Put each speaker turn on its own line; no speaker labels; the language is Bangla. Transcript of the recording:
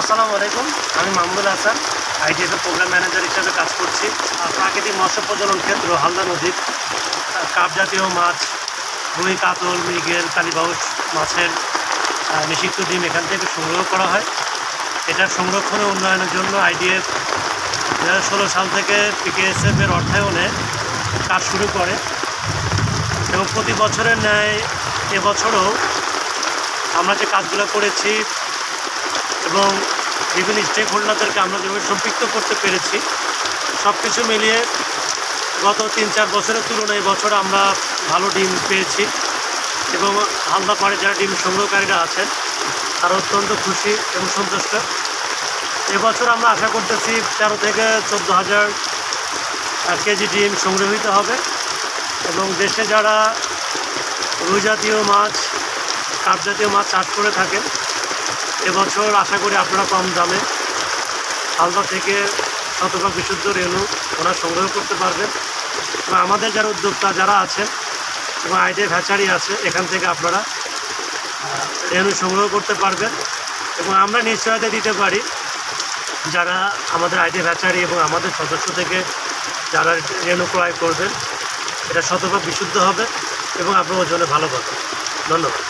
আসসালামু আলাইকুম। আমি মাহমুদুল হাসান আইটিএসের প্রোগ্রাম ম্যানেজার হিসেবে কাজ করছি। প্রাকৃতিক মৎস্য প্রজনন ক্ষেত্র, হালদা নদীর কাপ জাতীয় মাছ, রুই, কাতল, মৃগেল, কালীবাউস মাছের নিষিক্ত ডিম এখান থেকে সংগ্রহ করা হয়। এটার সংরক্ষণ উন্নয়নের জন্য আইডিএফ দু ষোলো সাল থেকে পিকেএসএফ এর অর্থায়নে কাজ শুরু করে। এবং প্রতি বছরের ন্যায় এবছরও আমরা যে কাজগুলো করেছি এবং বিভিন্ন স্টেক হোল্ডারদেরকে আমরা যেভাবে সম্পৃক্ত করতে পেরেছি সব কিছু মিলিয়ে গত তিন চার বছরের তুলনায় এবছর আমরা ভালো ডিম পেয়েছি এবং হালদা পাড়ে যারা ডিম সংগ্রহকারীরা আছেন, তারা অত্যন্ত খুশি এবং সন্তুষ্ট। এবছর আমরা আশা করতেছি তেরো থেকে চোদ্দ হাজার কেজি ডিম সংগ্রহিত হবে এবং দেশে যারা রুই জাতীয় মাছ, কাপ জাতীয় মাছ চাষ করে থাকেন এবছর আশা করি আপনারা কম দামে হালদা থেকে শতভাগ বিশুদ্ধ রেণু ওনার সংগ্রহ করতে পারবেন। এবং আমাদের যারা উদ্যোক্তা, যারা আছেন এবং আইডিয়া ভ্যাচারি আছে, এখান থেকে আপনারা রেণু সংগ্রহ করতে পারবেন। এবং আমরা নিশ্চয়তা দিতে পারি যারা আমাদের আইডিয়া ভ্যাচারি এবং আমাদের সদস্য থেকে যারা রেণু ক্রয় করবেন। এটা শতভাগ বিশুদ্ধ হবে এবং আপনার ওজনে ভালো পাবেন। ধন্যবাদ।